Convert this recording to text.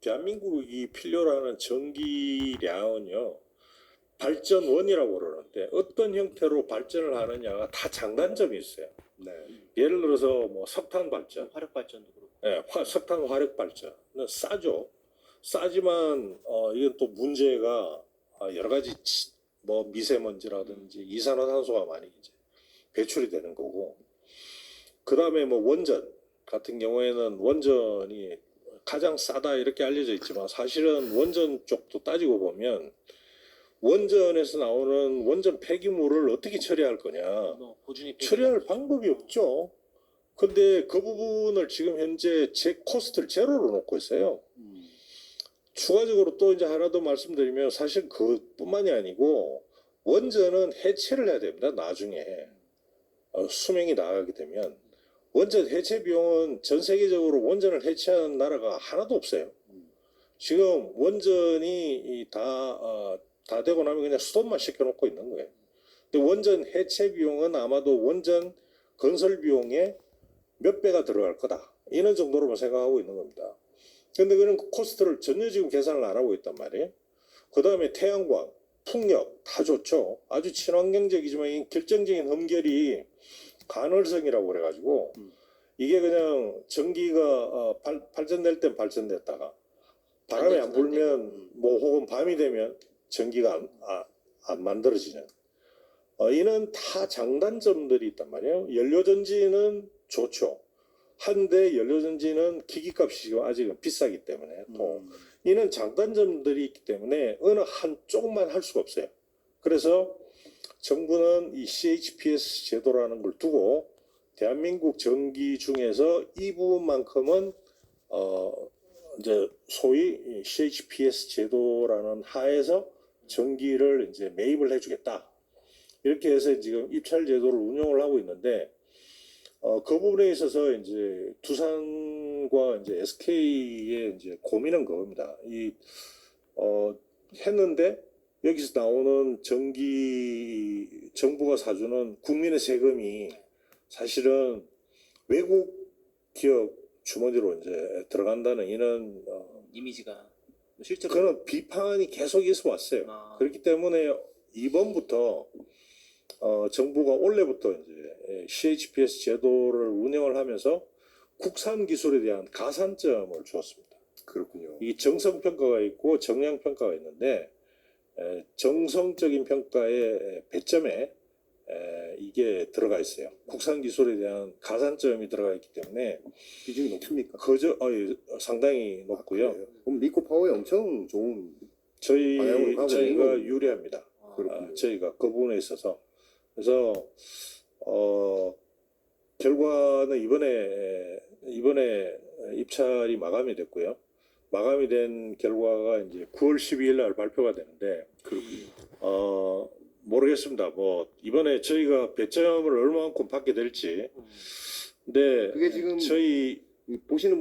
대한민국이 필요로 하는 전기량은요 발전원이라고 그러는데 어떤 형태로 발전을 하느냐가 다 장단점이 있어요. 네. 예를 들어서 뭐 석탄 발전, 화력 발전도 그렇고. 예, 화- 석탄 화력 발전은 싸죠. 싸지만 어, 이건 또 문제가 아, 여러 가지 치- 뭐 미세먼지라든지 이산화탄소가 많이 이제 배출이 되는 거고 그 다음에 뭐 원전 같은 경우에는 원전이 가장 싸다 이렇게 알려져 있지만 사실은 원전 쪽도 따지고 보면 원전에서 나오는 원전 폐기물을 어떻게 처리할 거냐 뭐 처리할 방법이 없죠. 근데 그 부분을 지금 현재 제 코스트를 제로로 놓고 있어요. 음. 추가적으로 또 이제 하나 더 말씀드리면 사실 그뿐만이 아니고 원전은 해체를 해야 됩니다. 나중에 어, 수명이 나가게 되면 원전 해체 비용은 전 세계적으로 원전을 해체한 나라가 하나도 없어요. 지금 원전이 이 다, 어, 다 되고 나면 그냥 수도만 시켜놓고 있는 거예요. 근데 원전 해체 비용은 아마도 원전 건설 비용의 몇 배가 들어갈 거다. 이런 정도로만 생각하고 있는 겁니다. 근데 그런 코스트를 전혀 지금 계산을 안 하고 있단 말이에요. 그 다음에 태양광, 풍력 다 좋죠. 아주 친환경적이지만 이 결정적인 흠결이 간헐성이라고 그래가지고 음. 이게 그냥 전기가 어, 발, 발전될 땐 발전됐다가 바람이 안 불면 뭐 혹은 밤이 되면 전기가 안, 아, 안 만들어지는 어, 이는 다 장단점들이 있단 말이에요. 연료전지는 좋죠. 한데 연료전지는 기기값이 지금 아직은 비싸기 때문에 또 음. 이는 장단점들이 있기 때문에 어느 한쪽만 할 수가 없어요. 그래서 정부는 이 CHPS 제도라는 걸 두고 대한민국 전기 중에서 이 부분만큼은 어 이제 소위 이 CHPS 제도라는 하에서 전기를 이제 매입을 해주겠다. 이렇게 해서 지금 입찰 제도를 운영을 하고 있는데 어, 그 부분에 있어서 이제 두산과 이제 SK의 이제 고민은 그겁니다. 이, 어, 했는데 여기서 나오는 전기 정부가 사주는 국민의 세금이 사실은 외국 기업 주머니로 이제 들어간다는 이런 어, 이미지가 실제로 그런 비판이 계속 있어 왔어요. 아, 그렇기 때문에 이번부터 어, 정부가 올해부터 이제 CHPS 제도를 운영을 하면서 국산 기술에 대한 가산점을 주었습니다. 그렇군요. 이 정성 평가가 있고 정량 평가가 있는데 에, 정성적인 평가의 배점에 에, 이게 들어가 있어요. 국산 기술에 대한 가산점이 들어가 있기 때문에 비중이 높습니까? 거저 어, 상당히 높고요. 그래요? 그럼 리코 파워에 엄청 좋은 저희 방향으로 가고 저희가 있는 거군요. 유리합니다. 아, 그렇군요. 아, 저희가 그 부분에 있어서 그래서 어 결과는 이번에 이번에 입찰이 마감이 됐고요. 마감이 된 결과가 이제 9월 12일 날 발표가 되는데 그렇군요. 어 모르겠습니다. 뭐 이번에 저희가 배점을 얼마만큼 받게 될지. 음. 근데 그게 지금 저희 이 보시는 분